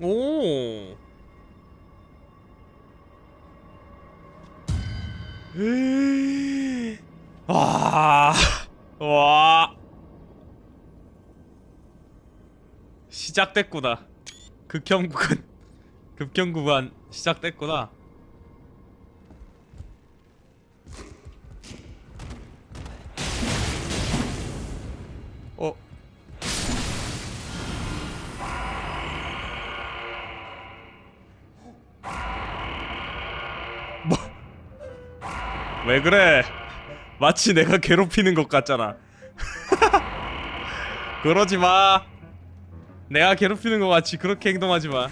오. 와. 와. 시작됐구나. 극혐 구간. 극혐 구간 시작됐구나. 어. 왜 그래? 마치 내가 괴롭히는 것 같잖아. 그러지 마. 내가 괴롭히는 것 같이 그렇게 행동하지 마.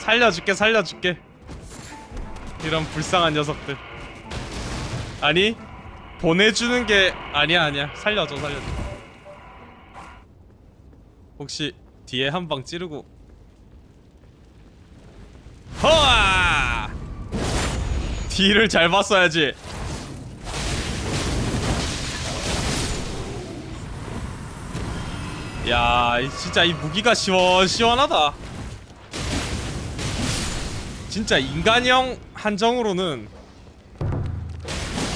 살려줄게, 살려줄게. 이런 불쌍한 녀석들. 아니, 보내주는 게 아니야, 아니야. 살려줘, 살려줘. 혹시 뒤에 한 방 찌르고. 허아! 뒤를 잘 봤어야지. 야, 이- 진짜 이 무기가 시원시원하다. 진짜 인간형 한정으로는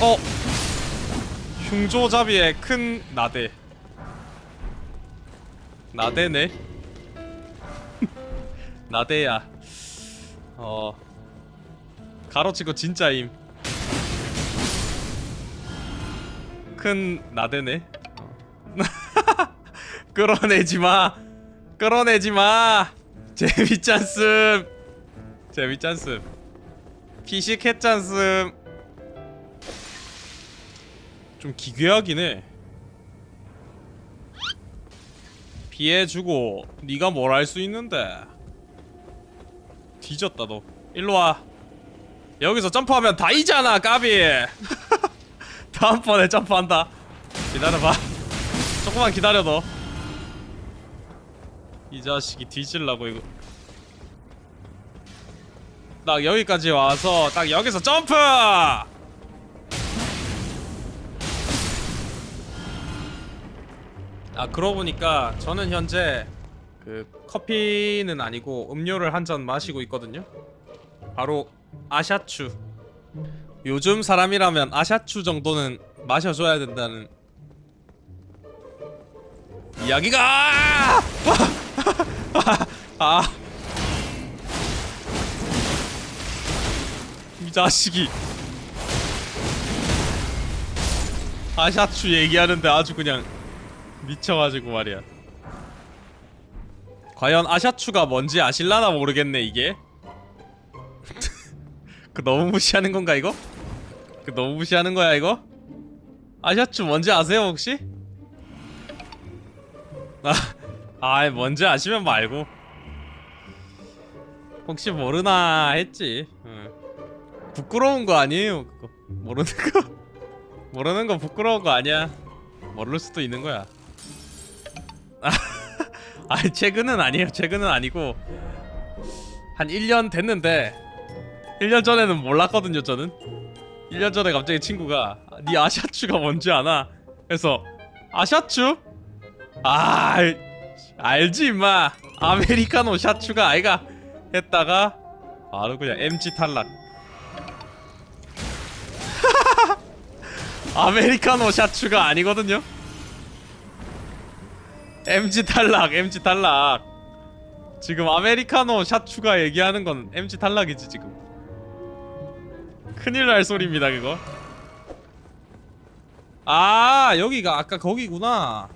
어 흉조잡이의 큰 나대 나대네 나대야 어 가로치고 진짜임. 큰 나대네. 끌어내지 마. 끌어내지 마. 재밌잖음 재밌잖음 피식했잖음 좀 기괴하긴 해. 피해주고 네가 뭘 할 수 있는데? 뒤졌다 너. 일로와 여기서 점프하면 다 이잖아 까비. 다음번에 점프한다. 기다려봐. 조금만 기다려 너. 이 자식이 뒤질라고 이거. 딱 여기까지 와서 딱 여기서 점프! 아 그러고 보니까 저는 현재 그 커피는 아니고 음료를 한 잔 마시고 있거든요. 바로 아샤추. 요즘 사람이라면 아샤추 정도는 마셔줘야 된다는 이야기가! 아! 이 자식이. 아샤추 얘기하는데 아주 그냥 미쳐가지고 말이야. 과연 아샤추가 뭔지 아실라나 모르겠네 이게 그 너무 무시하는 건가 이거? 그 너무 무시하는 거야 이거? 아샤추 뭔지 아세요 혹시? 아, 아 뭔지 아시면 말고 혹시 모르나 했지 응. 부끄러운 거 아니에요 그거 모르는 거 모르는 거 부끄러운 거 아니야 모를 수도 있는 거야 아, 최근은 아니에요 최근은 아니고 한 1년 됐는데 1년 전에는 몰랐거든요 저는. 1년 전에 갑자기 친구가 네 아샤추가 뭔지 아나? 그래서 아샤추? 아 알지 임마. 아메리카노 샤추가 아이가. 했다가 바로 그냥 MG 탈락. 아메리카노 샤추가 아니거든요. MG 탈락 MG 탈락. 지금 아메리카노 샤추가 얘기하는 건 MG 탈락이지 지금 큰일 날 소리입니다 그거. 아 여기가 아까 거기구나.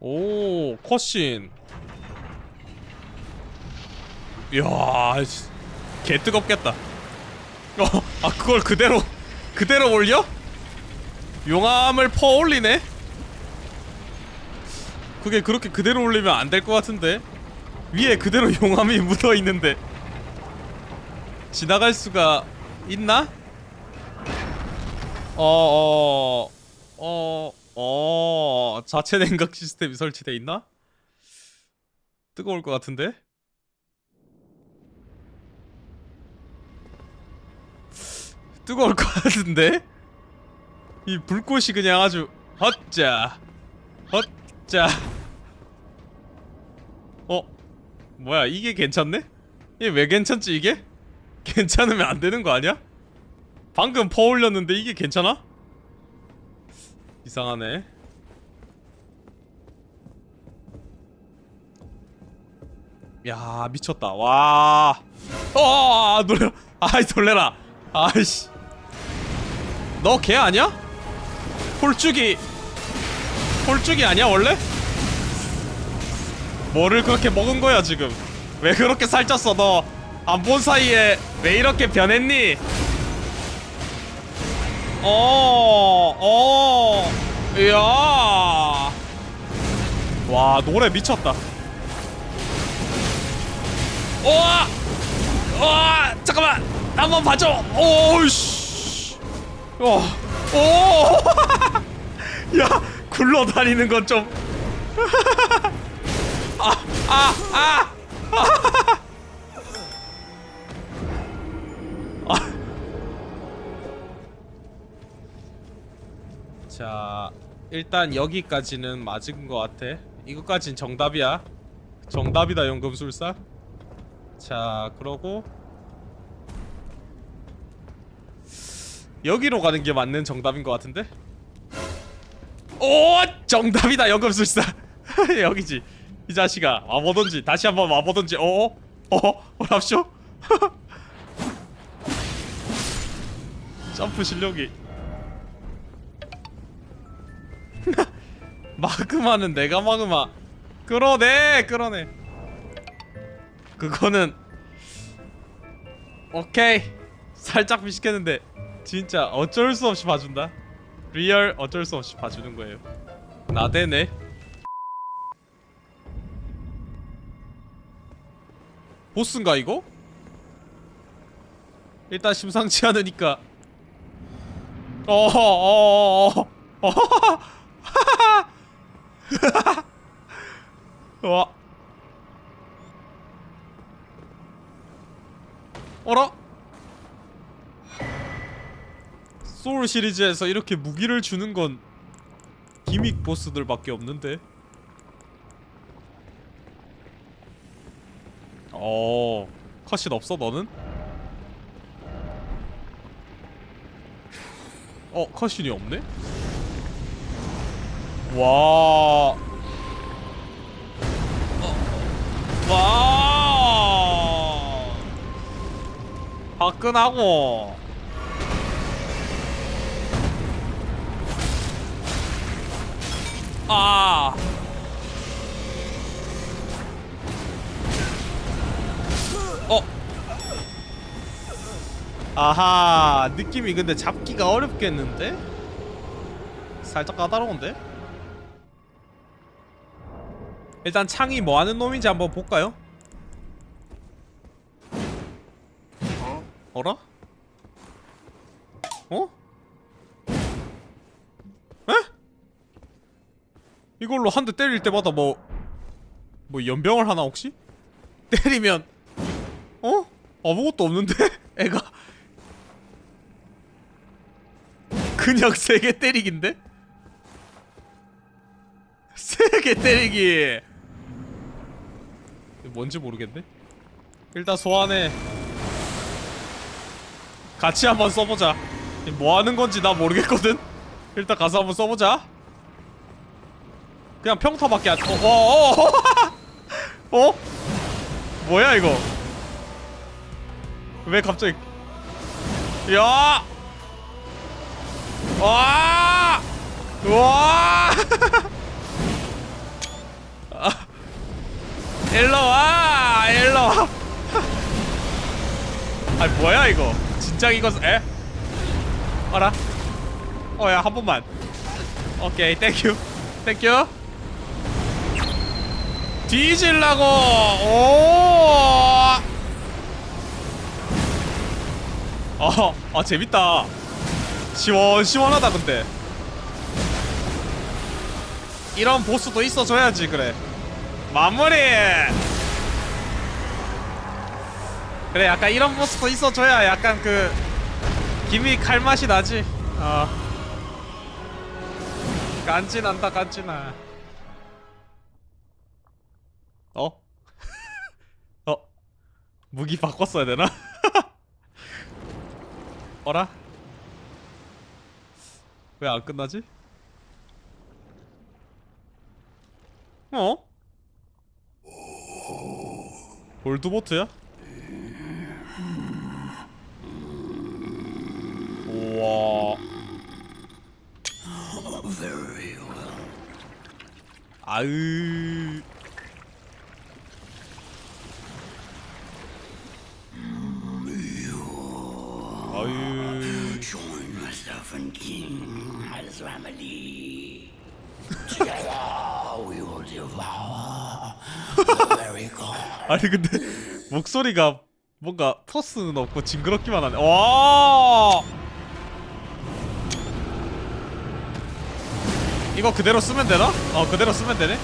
오 컷신. 이야 씨, 개 뜨겁겠다. 어, 아 그걸 그대로 그대로 올려? 용암을 퍼 올리네? 그게 그렇게 그대로 올리면 안 될 것 같은데 위에 그대로 용암이 묻어 있는데 지나갈 수가 있나? 어어어 어, 어, 자체 냉각 시스템이 설치돼 있나? 뜨거울 것 같은데? 뜨거울 것 같은데? 이 불꽃이 그냥 아주 헛자 헛자 뭐야 이게 괜찮네? 이게 왜 괜찮지 이게? 괜찮으면 안 되는 거 아니야? 방금 퍼 올렸는데 이게 괜찮아? 이상하네 야 미쳤다 와 어, 놀래 아이 놀래라 아이씨 너 걔 아니야? 홀쭉이 홀쭉이 아니야 원래? 뭐를 그렇게 먹은 거야 지금 왜 그렇게 살쪘어 너 안 본 사이에 왜 이렇게 변했니? 어, 어, 이야. 와, 노래 미쳤다. 우와! 우와! 잠깐만! 한번 봐줘! 오우씨! 와, 오! 야, 굴러다니는 건 좀. 아, 아, 아! 자, 일단 여기까지는 맞은 것 같아. 이것까진 정답이야. 정답이다 연금술사. 자, 그러고 여기로 가는 게 맞는 정답인 것 같은데? 오, 정답이다 연금술사. 여기지. 이 자식아, 와보던지 다시 한번 와보던지. 어, 어, 어 랍쇼. 점프 실력이. 마그마는 내가 마그마. 끌어내 끌어내. 그거는 오케이. 살짝 미식했는데 진짜 어쩔 수 없이 봐준다. 리얼 어쩔 수 없이 봐주는 거예요. 나대네 보스인가 이거? 일단 심상치 않으니까 어어어어 와. 어라? 소울 시리즈에서 이렇게 무기를 주는 건 기믹 보스들밖에 없는데. 어, 컷신 없어 너는? 어, 컷신이 없네? 와. 와. 화끈하고. 아. 아하, 느낌이 근데 잡기가 어렵겠는데? 살짝 까다로운데? 일단 창이 뭐 하는 놈인지 한번 볼까요? 어라? 어? 에? 이걸로 한 대 때릴 때마다 뭐, 뭐 연병을 하나 혹시? 때리면, 어? 아무것도 없는데? 애가. 그냥 세개 때리기인데? 세개 때리기! 뭔지 모르겠네? 일단 소환해. 같이 한번 써보자. 뭐 하는 건지 나 모르겠거든? 일단 가서 한번 써보자. 그냥 평타밖에 안, 어, 어, 어, 어? 뭐야, 이거? 왜 갑자기. 야! 와! 와! 일로 와! 일로 와! 아니 뭐야 이거? 진짜 이거 에? 어라? 어야 한 번만. 오케이 땡큐 땡큐. 뒤질라고 오. 어, 아 재밌다. 시원 시원하다 근데. 이런 보스도 있어줘야지 그래. 마무리. 그래 약간 이런 보스도 있어줘야 약간 그 기믹 할 맛이 나지. 어. 간지난다 간지나 어? 어? 무기 바꿨어야 되나? 어라? 왜 안 끝나지? 어? 골드보트야? 우와 아으 아유 Azramali. Together we will devour very god. 아니 근데 목소리가 뭔가 포스는 없고 징그럽기만 하네 와 이거 그대로 쓰면 되나? 어 그대로 쓰면 되네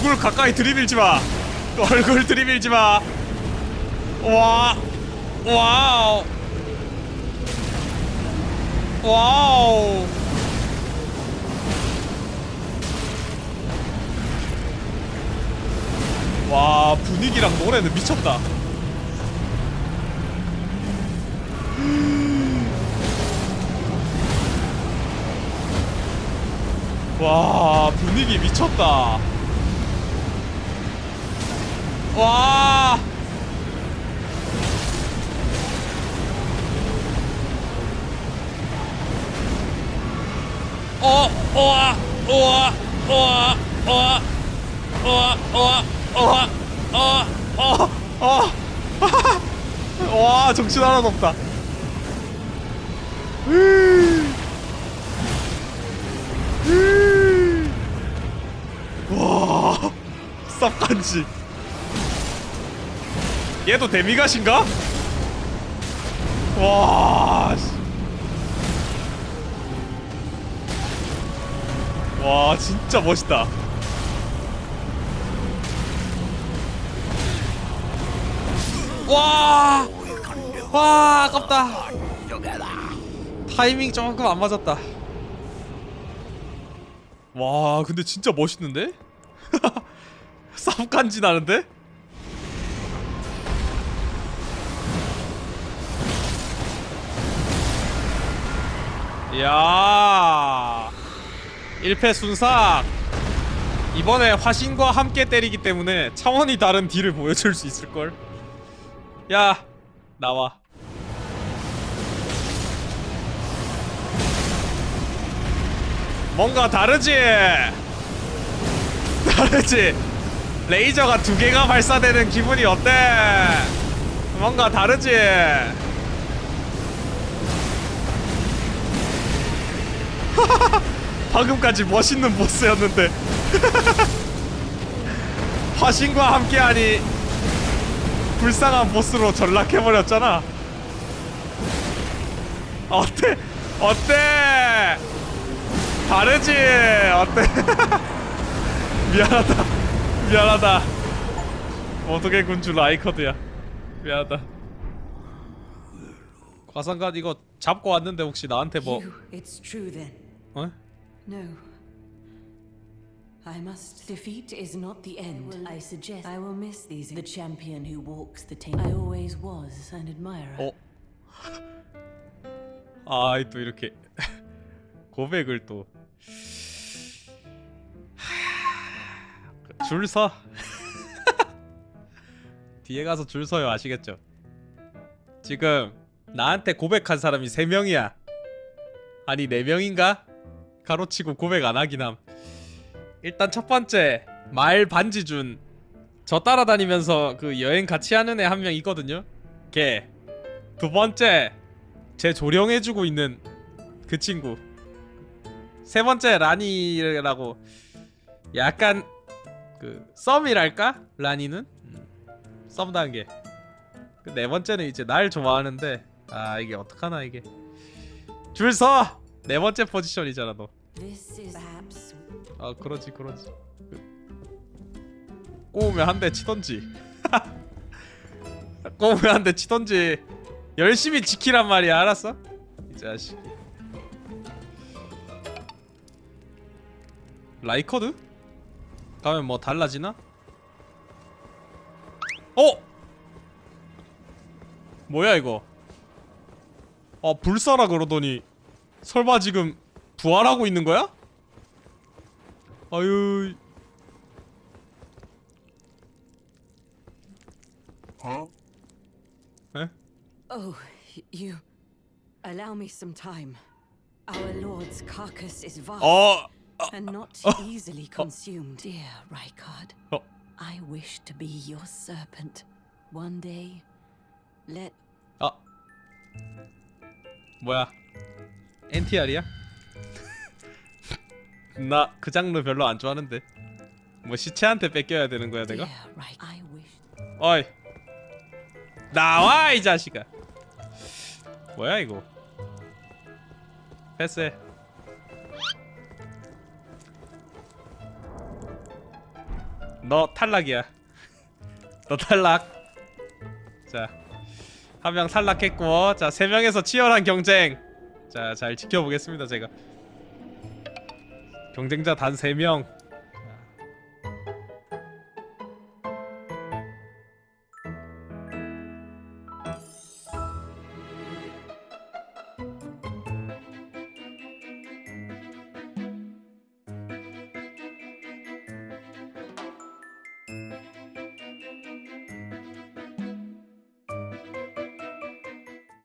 얼굴 가까이 들이밀지 마. 얼굴 들이밀지 마. 와, 와우, 와우. 와 분위기랑 노래는 미쳤다. 와 분위기 미쳤다 와 어, 우와, 우와, 우와, 우와, 우와, 우와, 우와, 우와, 어, 어, 와, 정신 하나도 없다. 으. 와 쌉간지 얘도 데미갓인가? 와 씨. 와 진짜 멋있다 와, 와 아깝다. 타이밍 조금 안 맞았다. 와, 근데 진짜 멋있는데? 쌉간지 나는데? 이야 1패 순삭 이번에 화신과 함께 때리기 때문에 차원이 다른 딜을 보여줄 수 있을걸 야 나와 뭔가 다르지? 다르지? 레이저가 두 개가 발사되는 기분이 어때? 뭔가 다르지? 방금까지 멋있는 보스였는데 화신과 함께하니 불쌍한 보스로 전락해버렸잖아 어때? 어때? 다르지? 어때? 미안하다. 미안하다. 어떻게 군주 라이커드야. 미안하다. 과상관 이거 잡고 왔는데 혹시 나한테 뭐 You. 어? No. I must. Defeat is not the end. I suggest I will miss these. The champion who walks the taint. I always was an admirer. 어? 아, 또 이렇게 고백을 또 줄 서. 뒤에 가서 줄 서요 아시겠죠? 지금 나한테 고백한 사람이 세 명이야. 아니 네 명인가? 가로치고 고백 안 함. 일단 첫 번째 말 반지 준 저 따라다니면서 그 여행 같이 하는 애 한 명 있거든요. 걔. 두 번째 제 조령해주고 있는 그 친구. 세 번째 라니라고 약간 그 썸이랄까? 라니는 음, 썸 단계. 그 네 번째는 이제 날 좋아하는데 아 이게 어떡하나 이게 줄 서. 네 번째 포지션이잖아 너. This is perhaps 아 그러지 그러지. 꼬우면 한 대 치던지. 꼬우면 한 대 치던지. 열심히 지키란 말이야 알았어? 이 자식. 라이커드? 가면 뭐 달라지나? 어? 뭐야 이거? 아 불사라 그러더니 설마 지금 부활하고 있는 거야? 아유 에? Oh, y- you. Allow me some time. Our lord's carcass is vast 어 and not easily consumed. Dear Rykard, 어. I wish to be your serpent. One day, let 아 뭐야 NTR이야? 나 그 장르 별로 안 좋아하는데. 뭐 시체한테 뺏겨야 되는 거야 내가? 어이. 나와 이 자식아. 뭐야 이거? 패스해. 너 탈락이야. 너 탈락. 자한 명 탈락했고 자세 명에서 치열한 경쟁. 자 잘 지켜보겠습니다 제가 경쟁자 단 3명